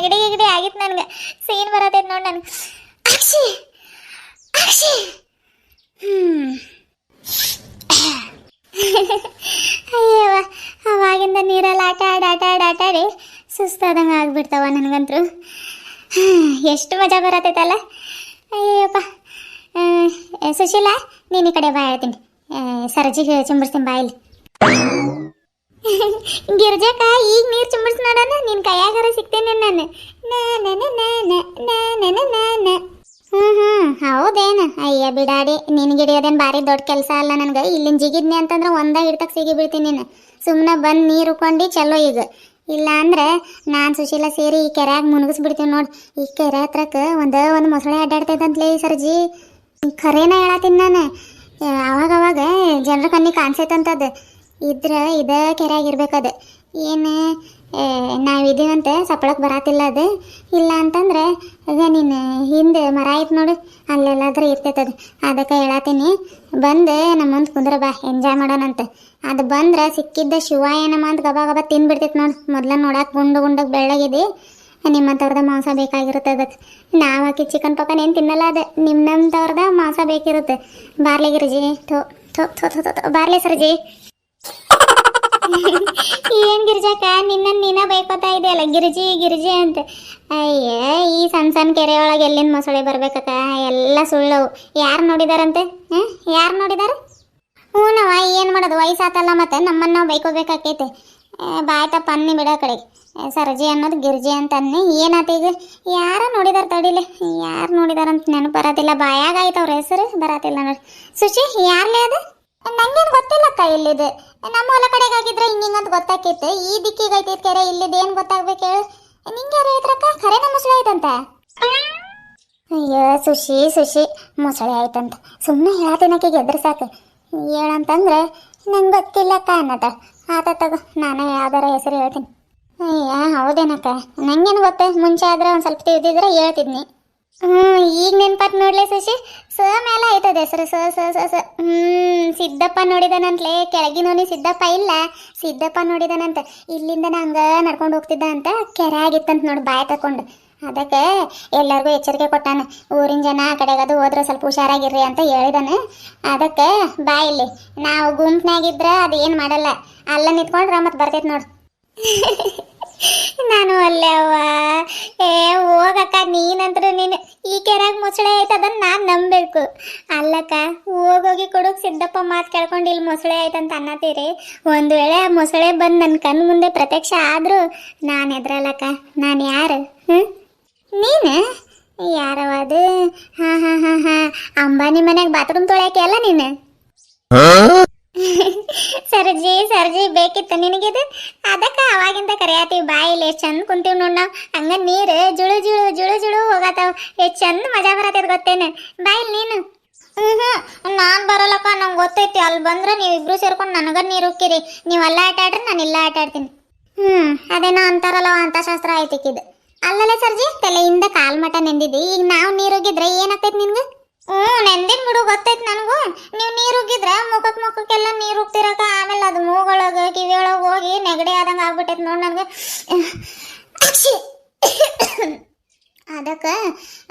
ನೆಗಡಿ ಗಿಗಡಿ ಆಗಿತ್ತು ನನಗೆ. ಸೀನ್ ಬರತೈತೆ ನೋಡಿ ನನಗೆ. ಅಕ್ಷಿ ಅಕ್ಷಿ ಹ್ಮ್. ಅಯ್ಯವ್ವ, ಅವಾಗಿಂದ ನೀರಲ್ಲಿ ಆಟ, ಆಡಿ ಆಟ ಆಡಿ ಆಟ ಆಡಿ ಸುಸ್ತಾದಂಗೆ ಆಗ್ಬಿಡ್ತಾವ ನನಗಂತೂ ಎಷ್ಟು ಮಜಾ ಬರತೈತಲ್ಲ. ಅಯ್ಯಪ್ಪ ಸುಶೀಲಾ, ನೀನು ಈ ಕಡೆ ಬಾ ಹೇಳ್ತೀನಿ. ಸರಜಿಗೆ ಚುಂಬಿಡ್ತೀನಿ ಬಾಯಲ್ಲಿ ಗಿರ್ಜಾಕ ಈಗ ನೀರು ಚುಂಬಿಸ್ ನೋಡೋಣ ನಿನ್ನ ಕೈಯಾಗಾರ ಸಿಕ್ತೇನೆ ನಾನು. ಹ್ಞೂ ಹ್ಞೂ ಹೌದೇನು? ಅಯ್ಯ ಬಿಡಾಡಿ ನಿನಗಿಡಿಯೋದೇನು ಭಾರಿ ದೊಡ್ಡ ಕೆಲಸ ಅಲ್ಲ ನನಗೆ. ಇಲ್ಲಿನ ಜಿಗಿದ್ನಿ ಅಂತಂದ್ರೆ ಒಂದೇ ಹಿಡ್ತಕ್ಕೆ ಸಿಗಿ ಬಿಡ್ತೀನಿ ನೀನು. ಸುಮ್ಮನೆ ಬಂದು ನೀರು ಕೊಂಡು ಚಲೋ ಈಗ. ಇಲ್ಲ ಅಂದ್ರೆ ನಾನು ಸುಶೀಲ ಸೇರಿ ಈ ಕೆರೆಯಾಗ ಮುನುಗಿಸ್ಬಿಡ್ತೀನಿ ನೋಡಿ. ಈ ಕೆರೆ ಹತ್ರಕ್ಕೆ ಒಂದ, ಒಂದು ಮೊಸಳೆ ಅಡ್ಡಾಡ್ತೈತಂತಲೇ ಸರ್ಜಿ. ಖರೇನ ಹೇಳತ್ತೀನಿ ನಾನು. ಅವಾಗ ಅವಾಗ ಜನರ ಕಣ್ಣಿಗೆ ಕಾಣಿಸೈತಂತದ್ದು ಇದ್ರ ಇದ ಕೆರೆಯಾಗ ಇರ್ಬೇಕದು ಏನು ನಾವು ಇದೀವಂತೆ ಸಪ್ಪಳಕ್ಕೆ ಬರಾತಿಲ್ಲ ಅದು. ಇಲ್ಲ ಅಂತಂದ್ರೆ ಈಗ ನೀನು ಹಿಂದೆ ಮರ ಐತೆ ನೋಡು ಅಲ್ಲೆಲ್ಲಾದ್ರೂ ಇರ್ತೈತದು ಅದಕ್ಕೆ ಹೇಳತ್ತೀನಿ ಬಂದು ನಮ್ಮ ಕುಂದ್ರ ಬಾ ಎಂಜಾಯ್ ಮಾಡೋಣಂತ ಅದು ಬಂದ್ರೆ ಸಿಕ್ಕಿದ್ದ ಶಿವ ಏನಮ್ಮ ಅಂತ ಗಬಾ ಗಬಾ ತಿನ್ಬಿಡ್ತೈತೆ ನೋಡು. ಮೊದ್ಲ ನೋಡಕ್ಕೆ ಗುಂಡು ಗುಂಡಕ್ಕೆ ಬೆಳ್ಳಗಿದೆ ನಿಮ್ಮಂಥವ್ರದ ಮಾಂಸ ಬೇಕಾಗಿರುತ್ತೆ ಅದಕ್ಕೆ ನಾವು ಹಾಕಿ ಚಿಕನ್ ಪಕ್ಕ ಏನು ತಿನ್ನಲ್ಲ ಅದು. ನಿಮ್ಮ ನಮ್ಮಂಥವ್ರದ ಮಾಂಸ ಬೇಕಿರುತ್ತೆ ಬಾರ್ಲಿ ಗಿರ್ಜಿ ಥೋ ಥೋ ಥೋ ಥೋ ಥೋ, ಥೋ ಬಾರ್ಲಿ ಸರ್ಜಿ. ಏನ್ ಗಿರ್ಜಕ್ಕ ನಿನ್ನ ನೀನ ಬೈಕೋತಾ ಇದೆಯಲ್ಲ? ಗಿರಿಜಿ ಗಿರಿಜಿ ಅಂತ. ಅಯ್ಯ, ಈ ಸಣ್ಣ ಸಣ್ಣ ಕೆರೆ ಒಳಗೆ ಎಲ್ಲಿಂದ ಮೊಸಳೆ ಬರ್ಬೇಕಕ್ಕ? ಎಲ್ಲ ಸುಳ್ಳವು. ಯಾರು ನೋಡಿದಾರಂತೆ? ಹ್ಞೂ ಯಾರು ನೋಡಿದಾರೆ? ಹ್ಞೂ ನಾವ ಏನು ಮಾಡೋದು? ವಯಸ್ಸಾತಲ್ಲ ಮತ್ತೆ. ನಮ್ಮನ್ನು ನಾವು ಬೈಕೋಬೇಕಾಕೈತೆ. ಬಾಯ್ತಪ್ಪ, ಅನ್ನಿ ಬಿಡೋ ಕಡೆ. ಸರ್ಜಿ ಅನ್ನೋದು ಗಿರ್ಜಿ ಅಂತ ಅನ್ನಿ. ಏನಾತ ಈಗ? ಯಾರ ನೋಡಿದಾರ ತಡಿಲೆ? ಯಾರು ನೋಡಿದಾರಂತ ನೆನಪು ಬರತಿಲ್ಲ. ಬಾಯಾಗ ಆಯ್ತು ಅವ್ರ ಹೆಸರು? ಬರತಿಲ್ಲ ನೋಡಿ. ಸುಶಿ, ಯಾರ್ಲೇ ಅದು? ನಂಗೇನು ಗೊತ್ತಿಲ್ಲಕ್ಕ ಇಲ್ಲಿದೆ. ನಮ್ಮ ಹೊಲ ಕಡೆಗೆ ಆಗಿದ್ರೆ ಹಿಂಗಿಂಗಂತ ಗೊತ್ತಾಕಿತ್ತು ಈ ದಿಕ್ಕಿಗೆ ಐತೈತೆ ಕೆರೆ ಇಲ್ಲಿದೆ ಏನು ಗೊತ್ತಾಗ್ಬೇಕು ಹೇಳು. ನಿಂಗೆ ಯಾರು ಹೇಳಿದ್ರಕ್ಕ? ಖರೇನ ಮೊಸಳೆ ಐತಂತ ಅಯ್ಯೋ, ಸುಶಿ ಸುಶಿ. ಮೊಸಳೆ ಆಯ್ತಂತ. ಸುಮ್ಮನೆ ಹೇಳತ್ತಿನಕ್ಕೆ ಗೆದ್ರ ಸಾಕು. ಹೇಳಂತಂದ್ರೆ ನಂಗೆ ಗೊತ್ತಿಲ್ಲಕ್ಕ ಅನ್ನತ ಆತ ತಗೋ, ನಾನು ಯಾವ್ದಾರ ಹೆಸರು ಹೇಳ್ತೀನಿ. ಅಯ್ಯ, ಹೌದೇನಕ್ಕ? ನಂಗೇನು ಗೊತ್ತೆ? ಮುಂಚೆ ಆದ್ರೆ ಒಂದು ಸ್ವಲ್ಪ ತಿಳಿದಿದ್ರೆ ಹೇಳ್ತಿದ್ನಿ. ಹ್ಞೂ ಈಗ ನೆನ್ಪಾತ್ ನೋಡ್ಲೆ ಸುಶಿ ಸ ಮೇಲೆ ಆಯ್ತದ ಹೆಸರು, ಸ ಸ ಸ ಸ. ಹ್ಮ್, ಸಿದ್ದಪ್ಪ ನೋಡಿದನಂತ್ಲೆ. ಕೆಳಗಿನೋನಿ ಸಿದ್ದಪ್ಪ ಇಲ್ಲ. ಸಿದ್ದಪ್ಪ ನೋಡಿದನಂತ. ಇಲ್ಲಿಂದ ನಂಗ ನಡ್ಕೊಂಡು ಹೋಗ್ತಿದ್ದ ಅಂತ ಕೆರೆ ಆಗಿತ್ತಂತ ನೋಡಿ ಬಾಯ್ ತಕೊಂಡು ಅದಕ್ಕೆ ಎಲ್ಲರಿಗೂ ಎಚ್ಚರಿಕೆ ಕೊಟ್ಟಾನೆ. ಊರಿನ ಜನ ಆ ಕಡೆಗದು ಹೋದ್ರೆ ಸ್ವಲ್ಪ ಹುಷಾರಾಗಿರ್ರಿ ಅಂತ ಹೇಳಿದಾನೆ. ಅದಕ್ಕೆ ಬಾ ಇಲ್ಲಿ. ನಾವು ಗುಂಪ್ನಾಗಿದ್ರೆ ಅದು ಏನು ಮಾಡಲ್ಲ. ಅಲ್ಲ ನಿಂತ್ಕೊಂಡ್ರೆ ಮತ್ತೆ ಬರ್ತೈತೆ ನೋಡು. ನಾನು ಅಲ್ಲವ್ವ ಏ, ಹೋಗಕ್ಕ, ನೀನಂತ್ರ ನೀನು. ಈ ಕೆರಾಗ ಮೊಸಳೆ ಆಯ್ತದನ್ನ ನಾನು ನಂಬಬೇಕು. ಅಲ್ಲಕ್ಕ, ಹೋಗೋಗಿ ಕೊಡೋಕ್ ಸಿದ್ದಪ್ಪ ಮಾತ್ ಕೇಳ್ಕೊಂಡು ಇಲ್ಲಿ ಮೊಸಳೆ ಆಯ್ತಂತ ಅನ್ನತ್ತೀರಿ. ಒಂದು ವೇಳೆ ಆ ಮೊಸಳೆ ಬಂದು ನನ್ನ ಕಣ್ಣು ಮುಂದೆ ಪ್ರತ್ಯಕ್ಷ ಆದರೂ ನಾನು ಎದ್ರಲ್ಲಕ್ಕ ನಾನು ಯಾರು? ಹ್ಞೂ ನೀನು? ಯಾರವ ಅದು? ಹಾಂ ಹಾಂ ಹಾಂ ಹಾಂ. ಅಂಬಾನಿ ಮನ್ಯಾಗ ಬಾತ್ರೂಮ್ ತೊಳೆಯಕ್ಕೆ ಅಲ್ಲ ನೀನು? ಸರ್ಜಿ ಸರ್ಜಿ ಬೇಕಿತ್ತು ನಿನಗಿದು? ಅದಕ್ಕೆ ಅವಾಗಿಂದ ಕರೆಯತ್ತೀವಿ ಬಾಯಿಲಿ ಎಷ್ಟು ಚಂದ ಕುಂತೀವಿ ನೋಡ್ ನಾವು. ಹಂಗ ನೀರು ಜುಳು ಜುಳು ಜುಳು ಜುಳು ಹೋಗತ್ತಾವ ಎಷ್ಟು ಚಂದ ಮಜಾ ಬರತ್ತೈತಿ ಗೊತ್ತೇನು? ಬಾಯಿ ನೀನು. ನಾನು ಬರಲ್ಲಪ್ಪ ನಂಗೆ ಗೊತ್ತೈತಿ. ಅಲ್ಲಿ ಬಂದ್ರೆ ನೀವಿಬ್ರು ಸೇರ್ಕೊಂಡು ನನಗ ನೀರು ಉಕ್ಕಿರಿ. ನೀವು ಅಲ್ಲ ಆಟ ಆಡ್ರಿ ನಾನು ಇಲ್ಲ ಆಟ ಆಡ್ತೀನಿ. ಹ್ಞೂ ಅದೇನೋ ಅಂತಾರಲ್ಲ ಅಂತ ಶಾಸ್ತ್ರ ಆಯ್ತಿಕ್ಕಿದು ಅಲ್ಲಲ್ಲ ಸರ್ಜಿ ತಲೆಯಿಂದ ಕಾಲ್ ಮಟ ನೆಂದಿದ್ದಿ. ಈಗ ನಾವು ನೀರು ಉಗ್ಗಿದ್ರೆ ಏನಾಗ್ತೈತಿ ನಿನ್ಗೆ? ಹ್ಞೂ ನೆಂದಿನ ಬಿಡು ಗೊತ್ತೈತಿ ನನಗೂ. ನೀವು ಮುಖಕ್ಕೆಲ್ಲ ನೀರು ಹೋಗ್ತಿರಕ ಆಮೇಲೆ ಅದು ಮೂಗೊಳಗೆ ಕಿವಿಯೊಳಗೆ ಹೋಗಿ ನೆಗಡಿ ಆದಂಗೆ ಆಗ್ಬಿಟ್ಟೈತೆ ನೋಡಿ ನನಗೆ. ಅದಕ್ಕೆ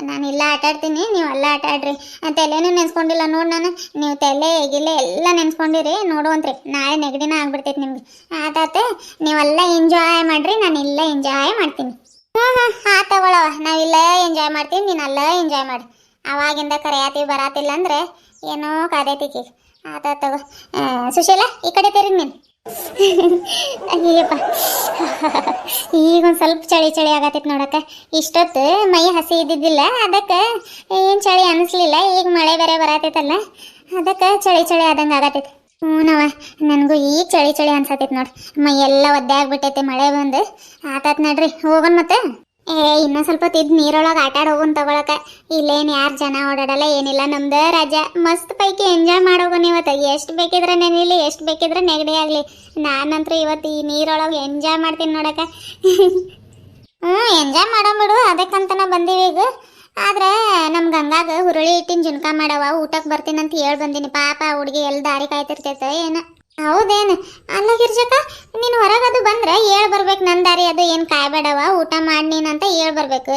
ನಾನು ಇಲ್ಲ ಆಟ ಆಡ್ತೀನಿ, ನೀವು ಅಲ್ಲ ಆಟ ಆಡ್ರಿ. ತಲೆನೂ ನೆನ್ಸ್ಕೊಂಡಿಲ್ಲ ನೋಡಿ ನಾನು. ನೀವು ತಲೆ, ಗಿಲೆ ಎಲ್ಲ ನೆನ್ಸ್ಕೊಂಡಿರಿ, ನೋಡುವಂತ್ರಿ. ನಾಳೆ ನೆಗಡಿನ ಆಗ್ಬಿಡ್ತೈತಿ ನಿಮ್ಗೆ. ಆತಾತ ನೀವೆಲ್ಲ ಎಂಜಾಯ್ ಮಾಡಿರಿ, ನಾನು ಇಲ್ಲ ಎಂಜಾಯ್ ಮಾಡ್ತೀನಿ. ಹ್ಞೂ ಹ್ಞೂ ಆ ತಗೊಳವ ನಾವಿಲ್ಲ ಎಂಜಾಯ್ ಮಾಡ್ತೀನಿ ನೀನು ಅಲ್ಲ ಎಂಜಾಯ್ ಮಾಡಿ. ಅವಾಗಿಂದ ಕರೆಯಾತೀವಿ ಬರಾತಿಲ್ಲ ಅಂದರೆ ಏನೋ ಕಾದೈತಿಕಿ ಆತ ತಗೋ. ಸುಶೀಲ, ಈ ಕಡೆ ತಿರುಗಿ ನೀನು. ಅಯ್ಯಪ್ಪ ಈಗ ಒಂದು ಸ್ವಲ್ಪ ಚಳಿ ಚಳಿ ಆಗತ್ತೈತೆ ನೋಡಕ್ಕ. ಇಷ್ಟೊತ್ತು ಮೈ ಹಸಿ ಇದ್ದಿದ್ದಿಲ್ಲ, ಅದಕ್ಕೆ ಏನು ಚಳಿ ಅನಿಸ್ಲಿಲ್ಲ, ಈಗ ಮಳೆ ಬೇರೆ ಬರತೈತಲ್ಲ, ಅದಕ್ಕೆ ಚಳಿ ಚಳಿ ಆದಂಗೆ ಆಗತ್ತೈತೆ. ಹ್ಞೂನವ ನನಗೂ ಈಗ ಚಳಿ ಚಳಿ ಅನ್ಸತೈತಿ ನೋಡಿ. ಮೈ ಎಲ್ಲ ಒದ್ದೆ ಆಗ್ಬಿಟ್ಟೈತೆ, ಮಳೆ ಬಂದು. ಆತಾತ್ ನಡ್ರಿ ಹೋಗೋಣ ಮತ್ತೆ. ಏ, ಇನ್ನೂ ಸ್ವಲ್ಪ ತಿದ್ದು ನೀರೊಳಗೆ ಆಟ ಆಡ್ ಹೋಗೋನ್ ತಗೊಳಕ. ಇಲ್ಲೇನು ಯಾರು ಜನ ಓಡಾಡಲ್ಲ, ಏನಿಲ್ಲ ನಮ್ದು ರಜಾ. ಮಸ್ತ್ ಪೈಕಿ ಎಂಜಾಯ್ ಮಾಡೋಗು ಇವತ್ತು ಎಷ್ಟು ಬೇಕಿದ್ರೆ ನೆನಿಲಿ, ಎಷ್ಟು ಬೇಕಿದ್ರೆ ನೆಗಡಿ ಆಗಲಿ. ನಾನಂತೂ ಇವತ್ತು ಈ ನೀರೊಳಗೆ ಎಂಜಾಯ್ ಮಾಡ್ತೀನಿ ನೋಡಕ. ಹ್ಞೂ ಎಂಜಾಯ್ ಮಾಡೋ ಬಿಡು, ಅದಕ್ಕಂತನ ಬಂದೀವಿ ಈಗ. ಆದ್ರೆ ನಮ್ಮ ಗಂಗಾಗ ಹುರುಳಿ ಹಿಟ್ಟಿನ ಜುನ್ಕ ಮಾಡವ ಊಟಕ್ಕೆ ಬರ್ತೀನಿ ಅಂತ ಹೇಳಿ ಬಂದೀನಿ. ಪಾಪ ಹುಡುಗಿ ಎಲ್ಲಿ ದಾರಿ ಕಾಯ್ತಿರ್ತೈತೆ ಏನು. ಹೌದೇನು. ಅಲ್ಲ ಗಿರ್ಜಕ್ಕ, ನೀನು ಹೊರಗದು ಬಂದ್ರೆ ಹೇಳಿ ಬರ್ಬೇಕು ನಂದಾರಿ, ಅದು ಏನು ಕಾಯ್ಬೇಡವ, ಊಟ ಮಾಡಿ ನೀನು ಅಂತ ಹೇಳಿ ಬರ್ಬೇಕು.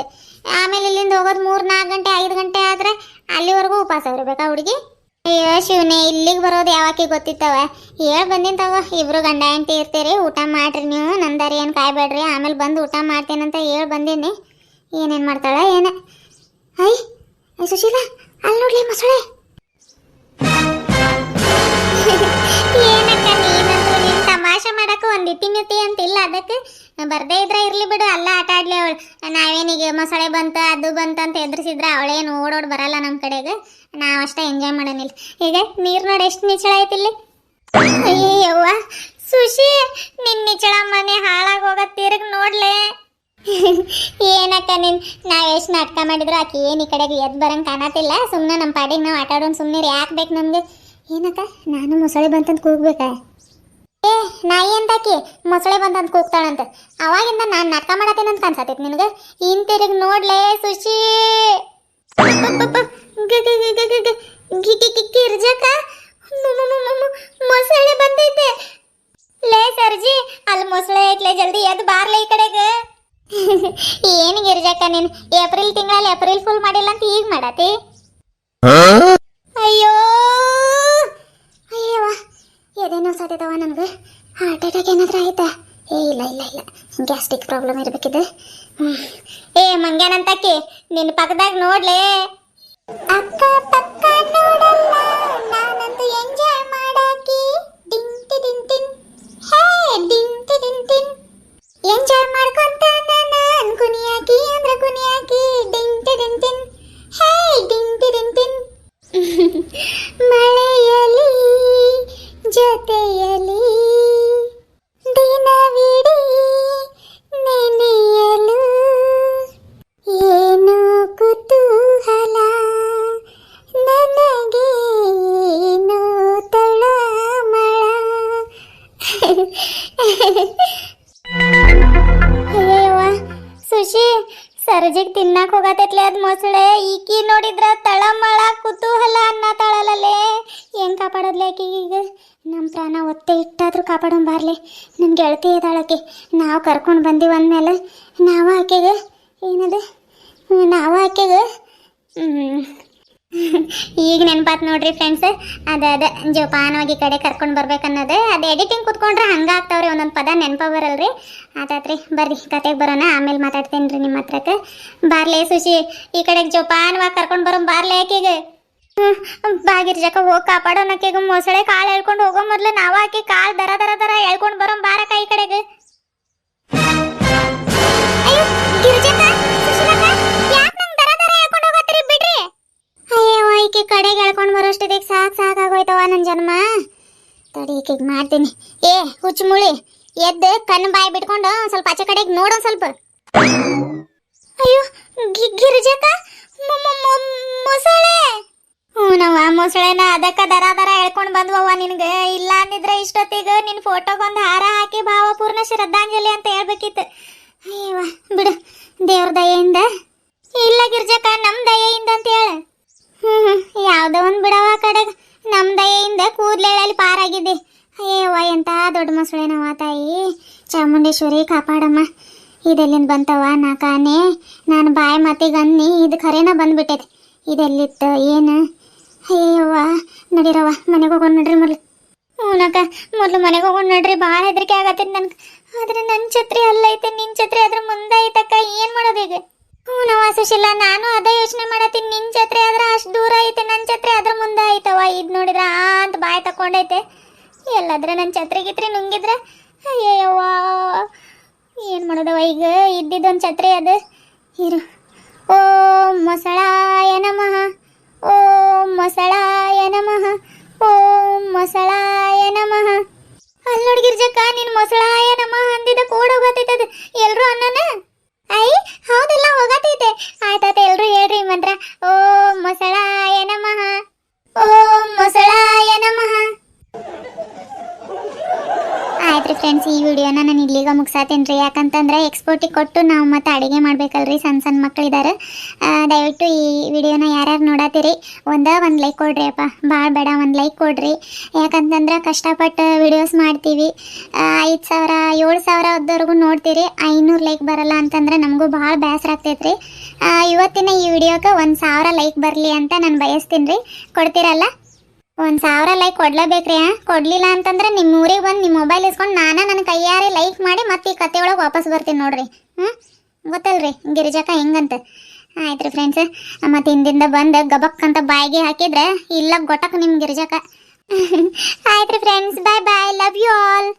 ಆಮೇಲೆ ಇಲ್ಲಿಂದ ಹೋಗೋದು ಮೂರು ನಾಲ್ಕು ಗಂಟೆ, ಐದು ಗಂಟೆ ಆದ್ರೆ ಅಲ್ಲಿವರೆಗೂ ಉಪವಾಸ ಇರಬೇಕಾ ಹುಡುಗಿ? ಅಯ್ಯೋ ಶಿವನೇ, ಇಲ್ಲಿಗೆ ಬರೋದು ಯಾವಾಕಿ ಗೊತ್ತಿತ್ತವ. ಹೇಳಿ ಬಂದಿಂತವ, ಇಬ್ರು ಗಂಡ ಹೆಂಡತಿ ಇರ್ತೀರಿ, ಊಟ ಮಾಡ್ರಿ ನೀವು, ನಂದಾರಿ ಏನು ಕಾಯ್ಬೇಡ್ರಿ, ಆಮೇಲೆ ಬಂದು ಊಟ ಮಾಡ್ತೀನಂತ ಹೇಳಿ ಬಂದೀನಿ. ಏನೇನು ಮಾಡ್ತಾಳ, ಏನ? ಐ ಸುಶೀಲ, ಅಲ್ಲಿ ನೋಡ್ಲಿ ಮಸಳೆ. ಏನಕ್ಕ ಒಂದು ಅಂತ ಇಲ್ಲ ಅದಕ್ಕೆ ಬರ್ದೇ ಇದ್ರೆ ಇರ್ಲಿ ಬಿಡು. ಅಲ್ಲ, ಆಟ ಆಡ್ಲಿ ಅವಳು. ನಾವೇನಿಗೆ ಮೊಸಳೆ ಬಂತು, ಅದು ಬಂತ ಅಂತ ಎದುರಿಸಿದ್ರೆ ಅವಳೇನು ಓಡೋಡ್ ಬರಲ್ಲ ನಮ್ಮ ಕಡೆಗೆ. ನಾವಷ್ಟೇ ಎಂಜಾಯ್ ಮಾಡೋನಿಲ್ಲ ಈಗ ನೀರು ನೋಡಿ ಎಷ್ಟು ನಿಚ್ಚಳ ಐತಿ ಇಲ್ಲಿ. ಅಯ್ಯವ್ವ ಸುಶಿ ನಿನ್ನ ನಿಚ್ಚಳ ಮನೆ ಹಾಳಾಗಿ ಹೋಗೋ ತಿರುಗಿ ನೋಡ್ಲೆ. ಏನಕ್ಕ ನಿನ್? ನಾವ್ ಎಷ್ಟು ನಾಟಕ ಮಾಡಿದ್ರು ಆಕೆ ಏನ್ ಈ ಕಡೆಗೆ ಎದ್ ಬರಂಗ್ ಕಾಣತಿಲ್ಲ ಸುಮ್ಮನೆ ನಮ್ಮ ಪಾಡಿಗೆ ನಾವು ಆಟ ಆಡೋನ್ ಸುಮ್ಮನೆ ಯಾಕೆ ಬೇಕು ನಮ್ಗೆ? ಏನಕ್ಕ? ನಾನು ಮೊಸಳೆ ಬಂತಂತ ಕೂಗ್ಬೇಕಾ? ಏ, ನಾಯಿ ಅಂತಾಕಿ ಮೊಸಳೆ ಬಂದಂತ ಕೂಗ್ತಾಳಂತ. ಅವಾಗಿಂದ ನಾನು ನಾಟಕ ಮಾಡತ್ತೇನಂತ ಕಾಣ್ಸತೈತಿ ನಿನಗೆ. ಇನ್ ತಿರುಗಿ ನೋಡ್ಲೆ ಸುಶಿ. ಗಿರ್ಜಕ ಮೊಸಳೆ ಬಂದೈತೆ. ಲೇ ಸರ್ಜಿ, ಅಲ್ಲಿ ಮೊಸಳೆ ಐತ್ಲೆ ಜಲ್ದಿ ಎದ್ದು ಬಾರ್ಲೆ ಈ ಕಡೆಗೆ. ಏನ್ ಗಿರ್ಜಕ್ಕ ನೀನು, ಏಪ್ರಿಲ್ ತಿಂಗಳಲ್ಲಿ ಏಪ್ರಿಲ್ ಫುಲ್ ಮಾಡಿಲ್ಲ ಅಂತ ಈಗ ಮಾಡತಿ ಅಯ್ಯೋ ಅಯ್ಯವ್ವ ಎದೇನೋ ಸತ್ತೈತವ ನನಗೆ. ಹಾರ್ಟ್ ಅಟ್ಯಾಕ್ ಏನಾದ್ರೂ ಆಯ್ತಾ? ಏ, ಇಲ್ಲ ಇಲ್ಲ ಇಲ್ಲ. ಗ್ಯಾಸ್ಟ್ರಿಕ್ ಪ್ರಾಬ್ಲಮ್ ಇರಬೇಕಿದೆ. ಏ, ಮಂಗ್ಯಾನಂತಕ್ಕಿ ನಿನ್ನ ಪಕ್ಕದಾಗ ನೋಡ್ಲೇ. ಅಕ್ಕ ಪಕ್ಕ ನೋಡಲ್ಲ. ನಾನಂತೂ ಎಂಜಾಯ್ ತಳಮಳ ಕುತೂಹಲ ಅನ್ನತಾಳಲ್ಲೇ ಹೆಂಗ್ ಕಾಪಾಡೋದ್ಲೆ ಆಕಿಗೆ ಈಗ? ನಮ್ಮ ಪ್ರಾಣ ಒತ್ತೆ ಇಟ್ಟಾದ್ರೂ ಕಾಪಾಡೋಣ ಬಾರ್ಲೆ. ನನ್ನ ಗೆಳತಿ ಇದ್ದಾಳಕ್ಕೆ ನಾವು ಕರ್ಕೊಂಡು ಬಂದೀವಿ ಅಂದಮೇಲೆ ನಾವು ಆಕೆಗೆ ಏನದು? ನಾವು ಆಕೆಗೆ. ಈಗ ನೆನಪಾತ್ ನೋಡ್ರಿ ಫ್ರೆಂಡ್ಸ್ ಅದ ಅದ, ಜೋಪಾನವಾಗಿ ಕಡೆ ಕರ್ಕೊಂಡು ಬರ್ಬೇಕನ್ನೋದು. ಅದು ಎಡಿಟಿಂಗ್ ಕುತ್ಕೊಂಡ್ರೆ ಹಂಗಾಗ್ತಾವ್ರಿ ಒಂದೊಂದು ಪದ ನೆನಪ ಬರಲ್ರಿ. ಆತಾತ್ರಿ, ಬರ್ರಿ ಕತೆಗೆ ಬರೋಣ, ಆಮೇಲೆ ಮಾತಾಡ್ತೇನೆ ರೀ ನಿಮ್ಮ ಹತ್ರಕ್ಕೆ. ಬಾರ್ಲೆ ಸುಶಿ, ಈ ಕಡೆಗೆ ಜೋಪಾನವಾಗಿ ಕರ್ಕೊಂಡು ಬರೋ ಬಾರ್ಲೆ ಆಕಿಗೆ. ಬಾಗಿರ್ ಜಕ ಹೋಗಿ ಕಾಪಾಡೋನಕ್ಕಿಗ ಮೊಸಳೆ ಕಾಳು ಹೇಳ್ಕೊಂಡು ಹೋಗೋ ಮೊದ್ಲು ನಾವು ಹಾಕಿ ಕಾಳು ದರ ದರ ದರ ಹೇಳ್ಕೊಂಡು ಬರೋ ಬಾರಕ್ಕ ಈ ಕಡೆಗೆ. ಮುಳಿ ಎದ್ದು ಕಣ್ಣು ಬಾಯಿ ಬಿಟ್ಕೊಂಡು ಒಂದ್ ಸ್ವಲ್ಪ ಆಚೆ ಕಡೆಗೆ ನೋಡು ಸ್ವಲ್ಪ ಅಯ್ಯೋ ಗಿರಿಜಕ್ಕ ಮೊಸಳೆ. ಹ್ಞೂನವ್ವ ಮೊಸಳೆನ ಅದಕ್ಕೆ ದರ ದರ ಹೇಳ್ಕೊಂಡು ಬಂದ್ವವ್ವ ನಿನಗೆ. ಇಲ್ಲ ಅಂದಿದ್ರೆ ಇಷ್ಟೊತ್ತಿಗೆ ನಿನ್ನ ಫೋಟೋಗೊಂದು ಹಾರ ಹಾಕಿ ಭಾವಪೂರ್ಣ ಶ್ರದ್ಧಾಂಜಲಿ ಅಂತ ಹೇಳ್ಬೇಕಿತ್ತು. ಅಯ್ಯವ್ವ ಬಿಡು, ದೇವ್ರ ದಯೆಯಿಂದ. ಇಲ್ಲ ಗಿರ್ಜಕ್ಕ ನಮ್ಮ ದಯೆಯಿಂದ ಅಂತ ಹೇಳು. ಹ್ಞೂ ಯಾವುದೋ ಒಂದು ಬಿಡವ ಕಡೆಗೆ. ನಮ್ಮ ದಯೆಯಿಂದ ಕೂದಲೆಳಲ್ಲಿ ಪಾರಾಗಿದೆ ಅಯ್ಯವ್ವ ಎಂತ ದೊಡ್ಡ ಮೊಸಳೆನವ ತಾಯಿ. ಚಾಮುಂಡೇಶ್ವರಿ, ಕಾಪಾಡಮ್ಮ. ಇದೆಲ್ಲಿಂದ ಬಂತವ ನಾಕಾನೆ ನಾನು ಬಾಯಿ ಮಾತಿಗೆ ಅನ್ನಿ, ಇದು ಖರೇನ ಬಂದ್ಬಿಟ್ಟೈತೆ. ಇದೆಲ್ಲಿತ್ತು, ಏನು? ಅಯ್ಯವ್ವ ನಡೀರವ್ವ ಮನೆಗೆ ಹೋಗೋಣ ನಡ್ರಿ ಮೊದ್ಲು. ಹ್ಞೂನಕ್ಕ ಮೊದಲು ಮನೆಗೆ ಹೋಗೋಣ ನಡ್ರಿ ಭಾಳ ಹೆದರಿಕೆ ಆಗತ್ತೈತೆ ನನ್ಗೆ. ಆದ್ರೆ ನನ್ನ ಛತ್ರಿ ಅಲ್ಲೈತೆ ನಿನ್ನ ಛತ್ರಿ ಅದ್ರ ಮುಂದೆ ಐತಕ್ಕ ಏನು ಮಾಡೋದು ಈಗ? ಹ್ಞೂನವ್ವ ಸುಶೀಲ, ನಾನು ಅದೇ ಯೋಚನೆ ಮಾಡತ್ತೀನಿ ನಿನ್ನ ಛತ್ರಿ ಆದ್ರೆ ಅಷ್ಟು ದೂರ ಐತೆ ನನ್ನ ಛತ್ರಿ ಅದ್ರ ಮುಂದೆ ಐತವ ಇದು ನೋಡಿದ್ರ ಅಂತ ಬಾಯಿ ತಕೊಂಡೈತೆ ಎಲ್ಲಾದ್ರೆ ನನ್ನ ಛತ್ರಿ ಗಿತ್ರಿ ನುಂಗಿದ್ರೆ ಅಯ್ಯವ್ವ ಏನು ಮಾಡೋದವ ಈಗ? ಇದ್ದಿದ್ದೊಂದು ಛತ್ರಿ ಅದು. ಇರು. ಓಂ ಮೊಸಳಾಯ ನಮಃ. ಓಂ ಮೊಸಳಾಯ ನಮಃ. ಓಂ ಮೊಸಳಾಯ ನಮಃ. ಆಯ್ತು ಫ್ರೆಂಡ್ಸ್ ಈ ವಿಡಿಯೋನ ನಾನು ಇಲ್ಲಿಗ ಮುಗಿಸಾತೀನಿ ರೀ ಯಾಕಂತಂದ್ರೆ ಎಕ್ಸ್ಪೋರ್ಟಿಗೆ ಕೊಟ್ಟು ನಾವು ಮತ್ತೆ ಅಡುಗೆ ಮಾಡ್ಬೇಕಲ್ರಿ ಸಣ್ಣ ಸಣ್ಣ ಮಕ್ಕಳಿದ್ದಾರೆ ದಯವಿಟ್ಟು ಈ ವಿಡಿಯೋನ ಯಾರ್ಯಾರು ನೋಡತ್ತೀರಿ ಒಂದ ಒಂದು ಲೈಕ್ ಕೊಡ್ರಿ ಅಪ್ಪ. ಭಾಳ ಬೇಡ, ಒಂದು ಲೈಕ್ ಕೊಡ್ರಿ. ಯಾಕಂತಂದ್ರೆ ಕಷ್ಟಪಟ್ಟು ವಿಡಿಯೋಸ್ ಮಾಡ್ತೀವಿ. ಐದು ಸಾವಿರ, ಏಳು ಸಾವಿರದವರೆಗೂ ನೋಡ್ತೀರಿ, ಐನೂರು ಲೈಕ್ ಬರಲ್ಲ ಅಂತಂದ್ರೆ ನಮಗೂ ಭಾಳ ಬೇಸರ ಆಗ್ತೈತೆ ರೀ ಇವತ್ತಿನ ಈ ವಿಡಿಯೋಕ್ಕೆ ಒಂದು ಸಾವಿರ ಲೈಕ್ ಬರಲಿ ಅಂತ ನಾನು ಬಯಸ್ತೀನಿ ರೀ ಕೊಡ್ತೀರಲ್ಲ? ಒಂದು ಸಾವಿರ ಲೈಕ್ ಕೊಡ್ಲೇಬೇಕ್ರಿ ಹಾ ಕೊಡ್ಲಿಲ್ಲ ಅಂತಂದ್ರೆ ನಿಮ್ಮ ಊರಿಗೆ ಬಂದು ನಿಮ್ಮ ಮೊಬೈಲ್ ಇಸ್ಕೊಂಡು ನಾನು ನನ್ನ ಕೈಯಾರೆ ಲೈಕ್ ಮಾಡಿ ಮತ್ತೆ ಈ ಕತೆ ಒಳಗೆ ವಾಪಸ್ ಬರ್ತೀನಿ ನೋಡ್ರಿ ಹ್ಞೂ ಗೊತ್ತಲ್ರಿ? ಗಿರಿಜಕ್ಕ ಹೆಂಗಂತ? ಆಯ್ತು ರೀ ಫ್ರೆಂಡ್ಸ್ ಮತ್ತು ಹಿಂದಿಂದ ಬಂದು ಗಬಕ್ ಅಂತ ಬಾಯಿಗೆ ಹಾಕಿದ್ರೆ ಇಲ್ಲ ಗೊಟ್ಟಕ್ಕೆ ನಿಮ್ಮ ಗಿರಿಜಕ್ಕ. ಆಯ್ತು ರೀ friends bye bye love you all